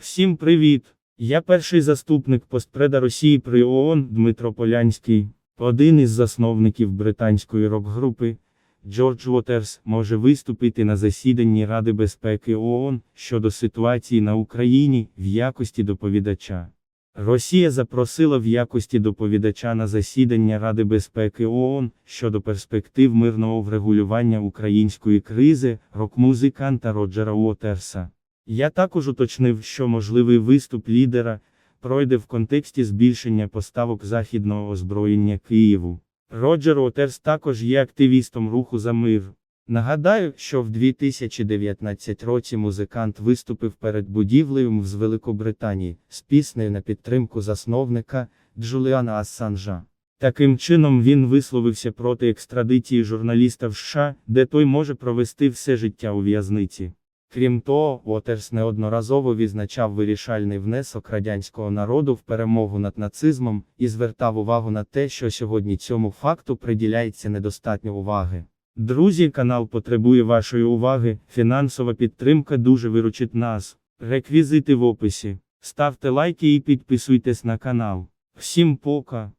Всім привіт! Я перший заступник постпреда Росії при ООН Дмитро Полянський, один із засновників британської рок-групи. Джордж Уотерс може виступити на засіданні Ради безпеки ООН щодо ситуації на Україні в якості доповідача. Росія запросила в якості доповідача на засідання Ради безпеки ООН щодо перспектив мирного врегулювання української кризи рок-музиканта Роджера Уотерса. Я також уточнив, що можливий виступ лідера пройде в контексті збільшення поставок західного озброєння Києву. Роджер Уотерс також є активістом руху за мир. Нагадаю, що в 2019 році музикант виступив перед будівлею з Великобританії з піснею на підтримку засновника Джуліана Ассанжа. Таким чином він висловився проти екстрадиції журналіста в США, де той може провести все життя у в'язниці. Крім того, Уотерс неодноразово відзначав вирішальний внесок радянського народу в перемогу над нацизмом і звертав увагу на те, що сьогодні цьому факту приділяється недостатньо уваги. Друзі, канал потребує вашої уваги, фінансова підтримка дуже виручить нас. Реквізити в описі. Ставте лайки і підписуйтесь на канал. Всім пока!